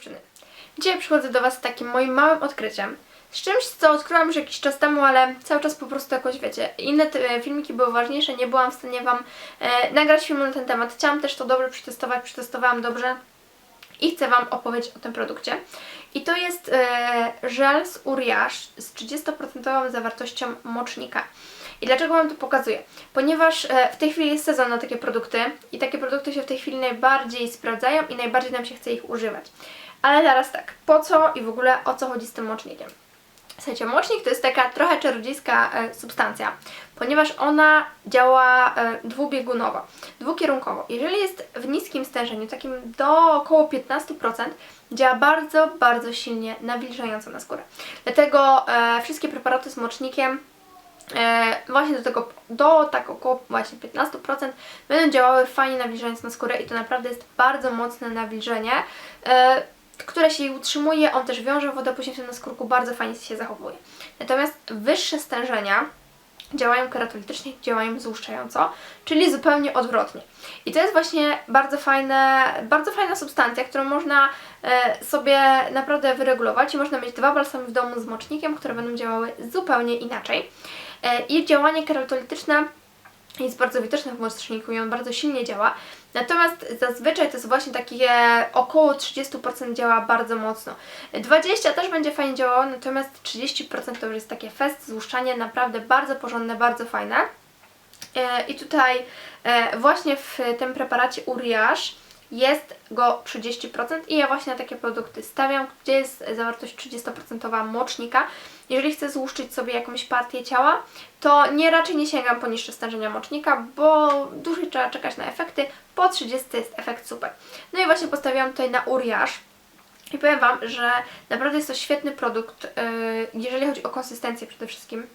dziewczyny. Dzisiaj przychodzę do Was z takim moim małym odkryciem. Z czymś, co odkryłam już jakiś czas temu, ale cały czas po prostu jakoś wiecie. Inne te, filmiki były ważniejsze, nie byłam w stanie Wam e, nagrać filmu na ten temat. Chciałam też to dobrze przetestować, przetestowałam dobrze i chcę Wam opowiedzieć o tym produkcie. I to jest e, żel z Uriage z 30% zawartością mocznika. I dlaczego Wam to pokazuję? Ponieważ e, w tej chwili jest sezon na takie produkty i takie produkty się w tej chwili najbardziej sprawdzają i najbardziej nam się chce ich używać. Ale teraz tak, po co i w ogóle o co chodzi z tym mocznikiem? Słuchajcie, mocznik to jest taka trochę czarodziejska e, substancja, ponieważ ona działa e, dwubiegunowo, dwukierunkowo. Jeżeli jest w niskim stężeniu, takim do około 15%, działa bardzo, bardzo silnie nawilżająco na skórę. Dlatego e, wszystkie preparaty z mocznikiem właśnie do tego, do tak około właśnie 15% będą działały fajnie nawilżając na skórę i to naprawdę jest bardzo mocne nawilżenie. Które się jej utrzymuje, on też wiąże wodę później w tym naskórku, bardzo fajnie się zachowuje. Natomiast wyższe stężenia działają keratolitycznie, działają złuszczająco, czyli zupełnie odwrotnie. I to jest właśnie bardzo fajne, bardzo fajna substancja, którą można e, sobie naprawdę wyregulować i można mieć dwa balsamy w domu z mocznikiem, które będą działały zupełnie inaczej. E, I działanie keratolityczne jest bardzo widoczne w moczniku i on bardzo silnie działa. Natomiast zazwyczaj to jest właśnie takie około 30% działa bardzo mocno. 20% też będzie fajnie działało, natomiast 30% to już jest takie fest, złuszczanie, naprawdę bardzo porządne, bardzo fajne. E, I tutaj e, właśnie w tym preparacie Uriage jest go 30% i ja właśnie na takie produkty stawiam, gdzie jest zawartość 30% mocznika. Jeżeli chcę złuszczyć sobie jakąś partię ciała, to nie raczej nie sięgam po niższe stężenia mocznika, bo dłużej trzeba czekać na efekty. Po 30 jest efekt super. No i właśnie postawiłam tutaj na Uriage. I powiem Wam, że naprawdę jest to świetny produkt, yy, jeżeli chodzi o konsystencję przede wszystkim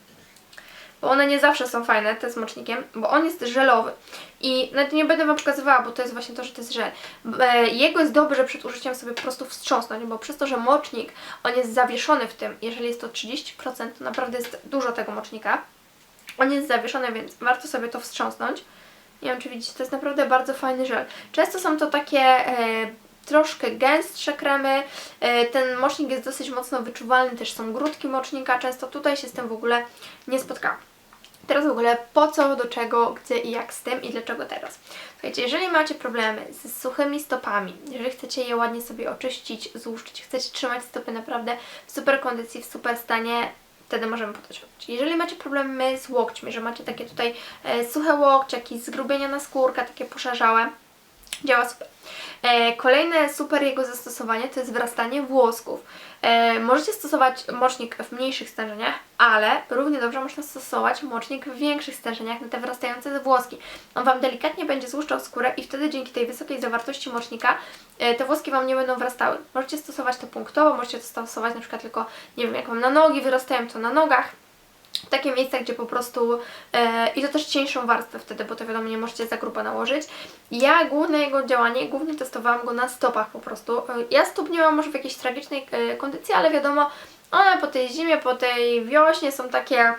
bo one nie zawsze są fajne, te z mocznikiem, bo on jest żelowy. I nawet nie będę Wam pokazywała, bo to jest właśnie to, że to jest żel. E, Jego jest dobrze przed użyciem sobie po prostu wstrząsnąć, bo przez to, że mocznik, on jest zawieszony w tym, jeżeli jest to 30%, to naprawdę jest dużo tego mocznika. On jest zawieszony, więc warto sobie to wstrząsnąć. Nie wiem, czy widzicie, to jest naprawdę bardzo fajny żel. Często są to takie e, troszkę gęstsze kremy. E, ten mocznik jest dosyć mocno wyczuwalny, też są grudki mocznika. Często tutaj się z tym w ogóle nie spotkałam. Teraz w ogóle po co, do czego, gdzie i jak z tym i dlaczego teraz. Słuchajcie, jeżeli macie problemy z suchymi stopami, jeżeli chcecie je ładnie sobie oczyścić, złuszczyć, chcecie trzymać stopy naprawdę w super kondycji, w super stanie, wtedy możemy po to sięgnąć. Jeżeli macie problemy z łokćmi, że macie takie tutaj e, suche łokcie, jakieś zgrubienia na skórka, takie poszarzałe, działa super. E, kolejne super jego zastosowanie to jest wrastanie włosków. E, możecie stosować mocznik w mniejszych stężeniach, ale równie dobrze można stosować mocznik w większych stężeniach na te wrastające włoski. On Wam delikatnie będzie złuszczał skórę i wtedy dzięki tej wysokiej zawartości mocznika e, te włoski Wam nie będą wrastały. Możecie stosować to punktowo, możecie to stosować na przykład tylko, nie wiem, jak Wam na nogi wyrastają, to na nogach takie miejsca, gdzie po prostu e, i to też cieńszą warstwę wtedy, bo to wiadomo nie możecie za grubo nałożyć. Ja główne jego działanie, głównie testowałam go na stopach po prostu. E, ja stóp nie mam może w jakiejś tragicznej e, kondycji, ale wiadomo, one po tej zimie, po tej wiośnie są takie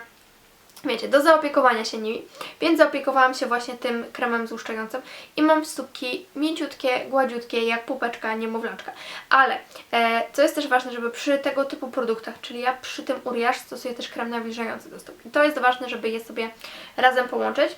wiecie, do zaopiekowania się nimi, więc zaopiekowałam się właśnie tym kremem złuszczającym i mam stópki mięciutkie, gładziutkie, jak pupeczka niemowlaczka. Ale, e, co jest też ważne, żeby przy tego typu produktach, czyli ja przy tym Uriage stosuję też krem nawilżający do stóp. I to jest ważne, żeby je sobie razem połączyć.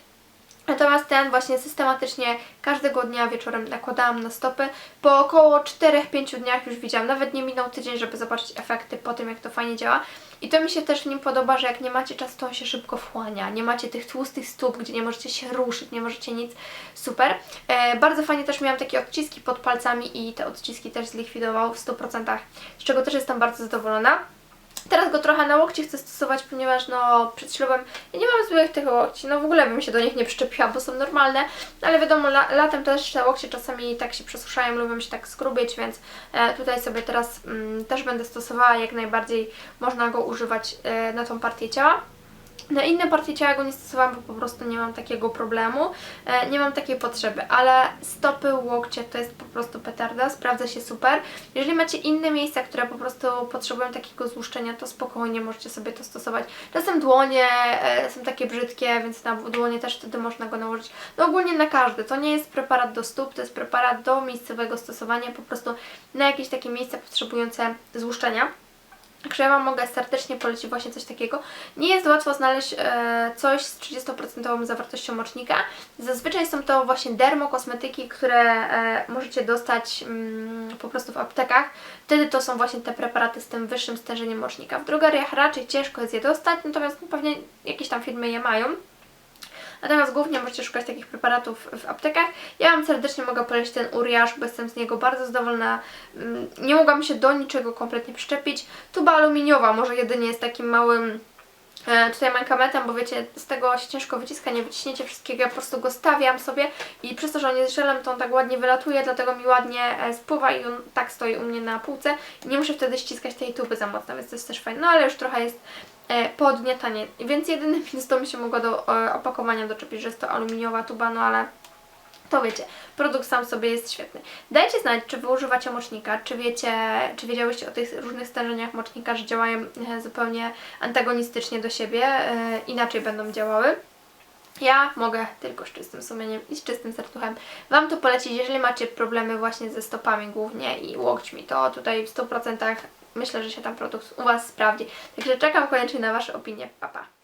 Natomiast ten właśnie systematycznie każdego dnia wieczorem nakładałam na stopy. Po około 4-5 dniach już widziałam, nawet nie minął tydzień, żeby zobaczyć efekty po tym, jak to fajnie działa. I to mi się też w nim podoba, że jak nie macie czasu, to on się szybko wchłania. Nie macie tych tłustych stóp, gdzie nie możecie się ruszyć, nie możecie nic. Super. E, bardzo fajnie też miałam takie odciski pod palcami i te odciski też zlikwidował w 100%, z czego też jestem bardzo zadowolona. Teraz go trochę na łokcie chcę stosować, ponieważ no przed ślubem ja nie mam złych tych łokci, no w ogóle bym się do nich nie przyczepiła, bo są normalne, ale wiadomo la, latem też te łokcie czasami tak się przesuszają, lubią się tak skrubieć, więc e, tutaj sobie teraz mm, też będę stosowała, jak najbardziej można go używać e, na tą partię ciała. Na inne partie ciała go nie stosowałam, bo po prostu nie mam takiego problemu, e, nie mam takiej potrzeby, ale stopy, łokcie to jest po prostu petarda, sprawdza się super. Jeżeli macie inne miejsca, które po prostu potrzebują takiego złuszczenia, to spokojnie możecie sobie to stosować. Czasem dłonie e, są takie brzydkie, więc na dłonie też wtedy można go nałożyć. No ogólnie na każdy, to nie jest preparat do stóp, to jest preparat do miejscowego stosowania, po prostu na jakieś takie miejsca potrzebujące złuszczenia. Także ja Wam mogę serdecznie polecić właśnie coś takiego. Nie jest łatwo znaleźć e, coś z 30% zawartością mocznika. Zazwyczaj są to właśnie dermokosmetyki, które e, możecie dostać mm, po prostu w aptekach. Wtedy to są właśnie te preparaty z tym wyższym stężeniem mocznika. W drogeriach raczej ciężko jest je dostać, natomiast no, pewnie jakieś tam firmy je mają. Natomiast głównie możecie szukać takich preparatów w aptekach. Ja Wam serdecznie mogę polecić ten Uriaż, bo jestem z niego bardzo zadowolona. Mm, Nie mogłam się do niczego kompletnie przyczepić. Tuba aluminiowa może jedynie jest takim małym e, tutaj mankamentem, bo wiecie, z tego się ciężko wyciska, nie wyciśniecie wszystkiego, ja po prostu go stawiam sobie i przez to, że on jest żelem, to on tak ładnie wylatuje, dlatego mi ładnie e, spływa i on tak stoi u mnie na półce i nie muszę wtedy ściskać tej tuby za mocno, więc to jest też fajne, no ale już trochę jest e, podgniatanie, więc jedyny minus to mi się mogło do e, opakowania doczepić, że jest to aluminiowa tuba, no ale to wiecie, produkt sam sobie jest świetny. Dajcie znać, czy Wy używacie mocznika, czy wiecie, czy wiedziałyście o tych różnych stężeniach mocznika, że działają e, zupełnie antagonistycznie do siebie, inaczej będą działały. Ja mogę tylko z czystym sumieniem i z czystym serduchem Wam to polecić, jeżeli macie problemy właśnie ze stopami głównie i łokćmi, to tutaj w 100% myślę, że się tam produkt u Was sprawdzi. Także czekam koniecznie na Wasze opinie. Pa, pa.